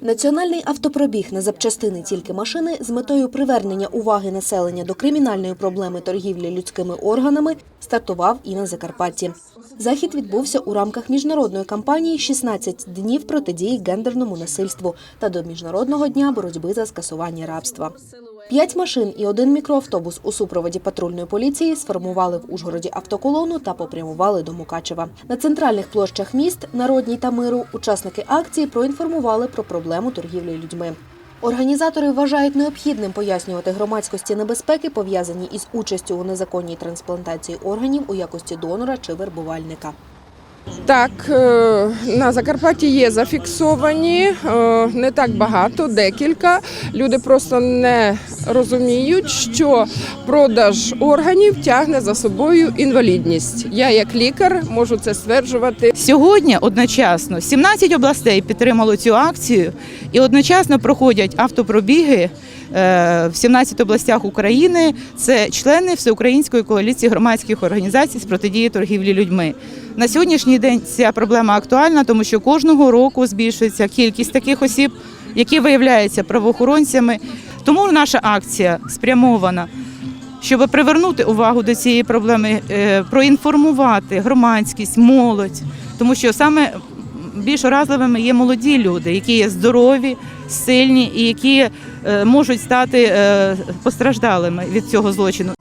Національний автопробіг на запчастини тільки машини з метою привернення уваги населення до кримінальної проблеми торгівлі людськими органами стартував і на Закарпатті. Захід відбувся у рамках міжнародної кампанії «16 днів протидії гендерному насильству та до міжнародного дня боротьби за скасування рабства. П'ять машин і один мікроавтобус у супроводі патрульної поліції сформували в Ужгороді автоколону та попрямували до Мукачева. На центральних площах міст Народній та Миру учасники акції проінформували про проблему торгівлі людьми. Організатори вважають необхідним пояснювати громадськості небезпеки, пов'язані із участю у незаконній трансплантації органів у якості донора чи вербувальника. Так, е, на Закарпатті є зафіксовані, е, не так багато, декілька. Люди просто не розуміють, що продаж органів тягне за собою інвалідність. Я, як лікар, можу це стверджувати. Сьогодні одночасно 17 областей підтримало цю акцію і одночасно проходять автопробіги в 17 областях України. Це члени Всеукраїнської коаліції громадських організацій з протидії торгівлі людьми. На сьогоднішній день ця проблема актуальна, тому що кожного року збільшується кількість таких осіб, які виявляються правоохоронцями. Тому наша акція спрямована щоб привернути увагу до цієї проблеми, е, проінформувати громадськість, молодь, тому що саме більш уразливими є молоді люди, які є здорові, сильні і які е, можуть стати е, постраждалими від цього злочину.